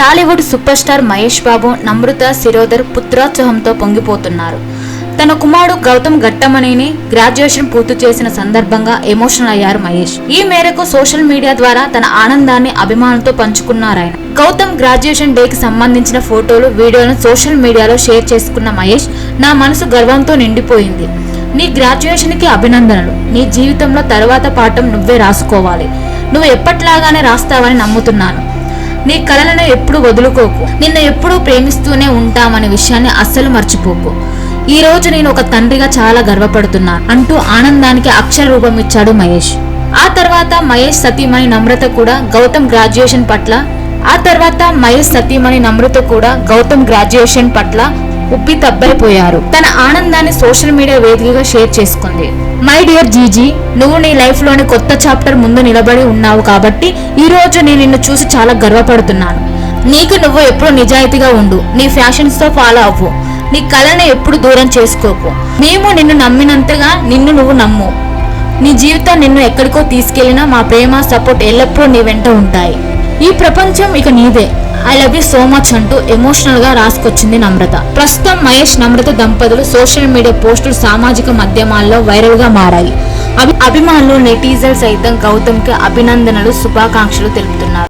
Tollywood super star Mahesh Babu Namrata Shirodkar పుత్రోత్సవంతో పొంగిపోతున్నారు. తన కుమారుడు గౌతమ్ గట్టమణిని గ్రాడ్యుయేషన్ పూర్తి చేసిన సందర్భంగా ఎమోషనల్ అయ్యారు మహేష్. ఈ మేరకు సోషల్ మీడియా ద్వారా తన ఆనందాన్ని అభిమానులతో పంచుకున్నారు ఆయన గౌతమ్ గ్రాడ్యుయేషన్ డేకి సంబంధించిన ఫోటోలు వీడియోలను సోషల్ మీడియాలో షేర్ చేసుకున్న మహేష్ నా మనసు గర్వంతో నిండిపోయింది. నీ గ్రాడ్యుయేషన్కి అభినందనలు. నీ జీవితంలో తర్వాత పాఠం నువ్వే రాసుకోవాలి. నువ్వు ఎప్పట్లాగానే రాస్తావని నమ్ముతున్నాను. నీ కలలను ఎప్పుడు వదులుకోకు. నిన్ను ఎప్పుడూ ప్రేమిస్తూనే ఉంటామనే విషయాన్ని అస్సలు మర్చిపోకు. ఈ రోజు నేను ఒక తండ్రిగా చాలా గర్వపడుతున్నాను అంటూ ఆనందానికి అక్షర రూపం ఇచ్చాడు మహేష్. ఆ తర్వాత మహేష్ సతీమణి నమ్రత కూడా గౌతమ్ గ్రాడ్యుయేషన్ పట్ల ఆ తర్వాత మహేష్ సతీమణి నమ్రత కూడా గౌతమ్ గ్రాడ్యుయేషన్ పట్ల ఉప్పి తబ్బైపోయారు తన ఆనందాన్ని సోషల్ మీడియా వేదికగా షేర్ చేసుకుంది. మై డియర్ జీజీ నువ్వు నీ లైఫ్లోని కొత్త చాప్టర్ ముందు నిలబడి ఉన్నావు కాబట్టి ఈరోజు నేను నిన్ను చూసి చాలా గర్వపడుతున్నాను. నీకు నువ్వు ఎప్పుడు నిజాయితీగా ఉండు. నీ ఫ్యాషన్స్తో ఫాలో అవ్వు. నీ కళను ఎప్పుడు దూరం చేసుకోకు. మేము నిన్ను నమ్మినంతగా నిన్ను నువ్వు నమ్ము. నీ జీవితం నిన్ను ఎక్కడికో తీసుకెళ్ళినా మా ప్రేమ సపోర్ట్ ఎల్లప్పుడూ నీ వెంట ఉంటాయి. ఈ ప్రపంచం ఇక నీదే. I love you so much అంటూ ఎమోషనల్గా రాసుకొచ్చింది నమ్రత. ప్రస్తుతం మహేష్ నమ్రత దంపతులు సోషల్ మీడియా పోస్టులు సామాజిక మాధ్యమాల్లో వైరల్గా మారాయి. అభి- అభిమానులు నెటిజన్ సైతం గౌతమ్కి అభినందనలు శుభాకాంక్షలు తెలుపుతున్నారు.